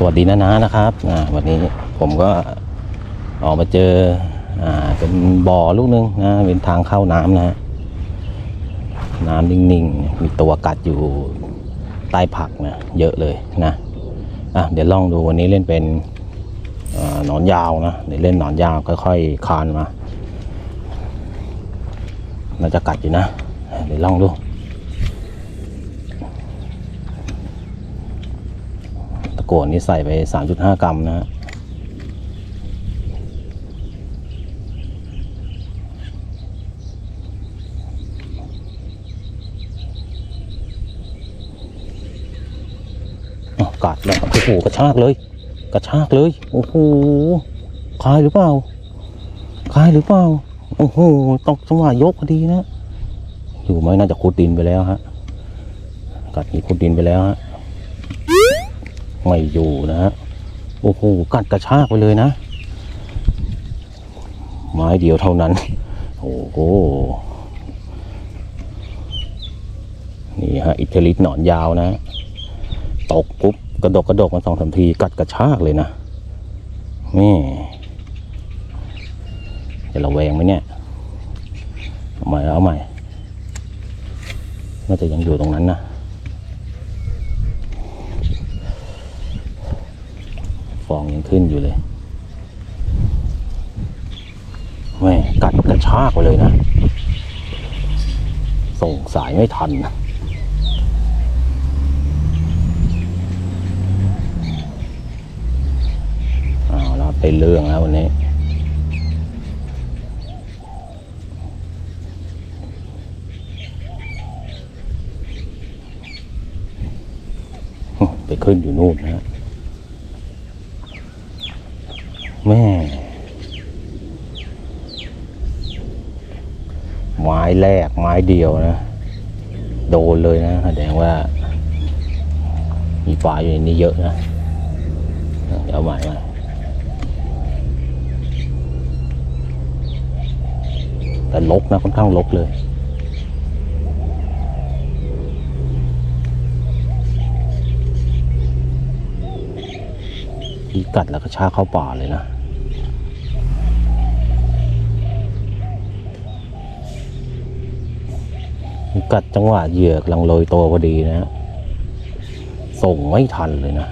สวัสดีนะนะนะครับวันนี้ผมก็ออกมาเจออเป็นบ่อลูกนึงนะเป็นทางเข้าน้ำนะน้ำนิ่งๆ มีตัวกัดอยู่ใต้ผักนะเยอะเลยนะอะเดี๋ยวลองดูวันนี้เล่นเป็นอหนอนยาวนะเดี๋ยวเล่นหนอนยาวค่อยๆคานมาน่าจะกัดอยู่นะเดี๋ยวลองดู ตะ โกนนี่ใส่ไป 3.5 กรัมนะฮะอ้กัดแล้วโอ้โหกระชากเลย กระชากเลย โอ้โหคลายหรือเปล่าคลายหรือเปล่า โอ้โหตกจังหวะยกพอดีนะ อยู่ไหมน่าจะขุดดินไปแล้วฮะ กัดนี่ขุดดินไปแล้วฮะ ไม่อยู่นะฮะโอ้โหกัดกระชากไปเลยนะ ไม้เดียวเท่านั้น โอ้โหนี่ฮะอิตาลิสหนอนยาวนะ ตกปุ๊บกระดกกระดกมาสองสามที กัดกระชากเลยนะนี่จะระแวงไหมเนี่ยเอาใหม่เอาใหม่น่าจะยังอยู่ตรงนั้นนะ ฟองยังขึ้นอยู่เลยแม่กัดกระชากไปเลยนะ ส่งสายไม่ทันนะเอาล้วเป็นเรื่องแล้ววันนี้ไปขึ้นอยู่นู่นนะฮะ แม่ ไม้แรกไม้เดียวนะ โดนเลยนะแสดงว่า มีปลาอยู่ในนี้เยอะนะเดี๋ยวใหม่มาแต่ลกนะค่อนข้างลกเลยที่กัดแล้วก็ชาเข้าป่าเลยนะ กัดจังหวะเหยื่อกำลังโรยตัวพอดีนะฮะส่งไม่ทันเลยนะ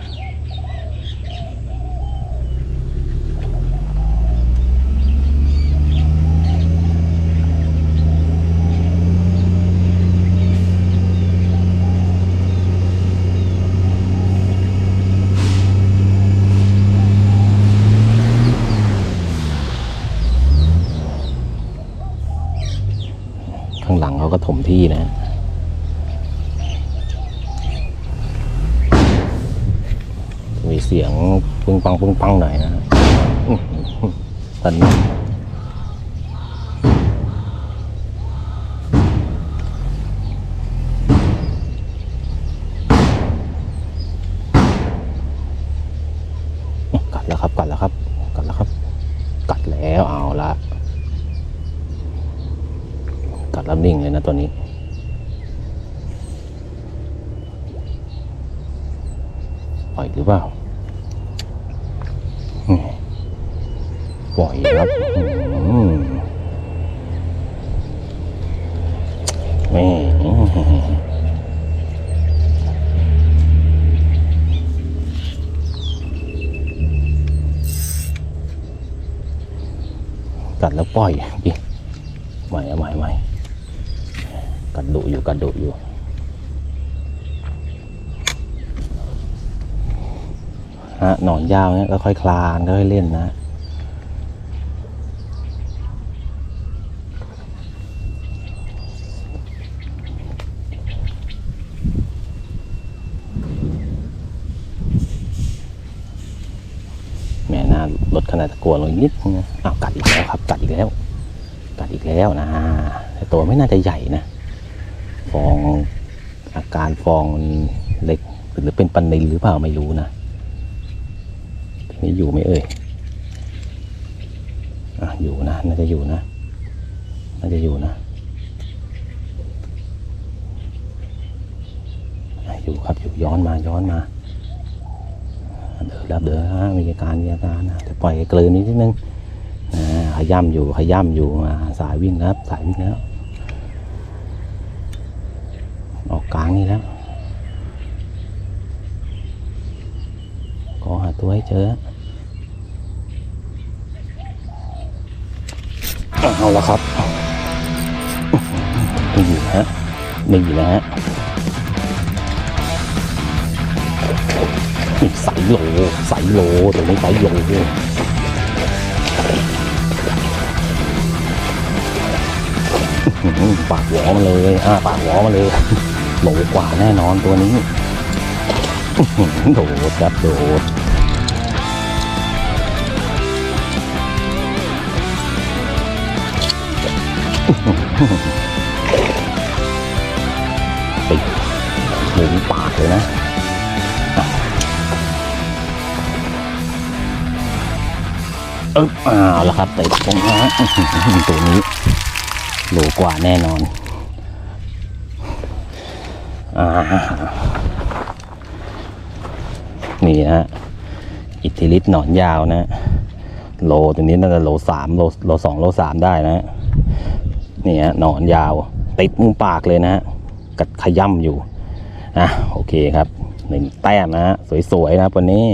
ข้างหลังเขาก็ถมที่นะมีเสียงปึ้งปังปึ้งปังหน่อยนะตอนนี้กัดแล้วครับ กัดแล้วครับ กัดแล้วครับ กัดแล้วเอาละ กัดแล้ว นิ่งเลยนะตัวนี้ ปล่อยหรือเปล่า ปล่อยครับแม่กัดแล้วปล่อยดิใหม่อาใหม่ใหม่ กัดดุอยู่กัดดุอยู่ ฮะหนอนยาวเนี่ยก็ค่อยคลานค่อยเล่นนะแม่น่าลดขนาดตะกัวลงอีกนิดนะอ้าวกัดอีกแล้วครับ กัดอีกแล้ว กัดอีกแล้วนะแต่ตัวไม่น่าจะใหญ่นะ ฟองอาการฟองมันเล็กหรือเป็นปันนิลหรือเปล่าไม่รู้นะทีนี้อยู่ไหมเอ่ยอะอยู่นะน่าจะอยู่นะน่าจะอยู่นะอยู่ครับอยู่ย้อนมาย้อนมาเดินรับเดินฮะมีอาการมีอาการนะแต่ปล่อยเกลืนนิดนึงขย่ำอยู่ขย่ำอยู่อ่าสายวิ่งครับ สายวิ่งแล้ว ออกกลางนี่แล้วก็หาตัวให้เจอเอาละครับนี่นะฮะนี่นะฮะนี่ใสโลใสโลตัวนี้ใสโลอื้อหือปากหัวมาเลย อ่า ปากหัวมาเลย โหลกว่าแน่นอนตัวนี้ โดดครับโดดติดหมุนปากเลยนะเอออ้าแล้วครับติดตรงนี้ตัวนี้โหลกว่าแน่นอน นี่ฮะ อิทธิฤทธิ์หนอนยาวนะโลตัวนี้น่าจะโลสามโลโลสองโลสามได้นะนี่ฮะหนอนยาว ติดมุมปากเลยนะฮะกัดขย่ำอยู่อะโอเคครับหนึ่งแต้มนะฮะสวยๆนะวันนี้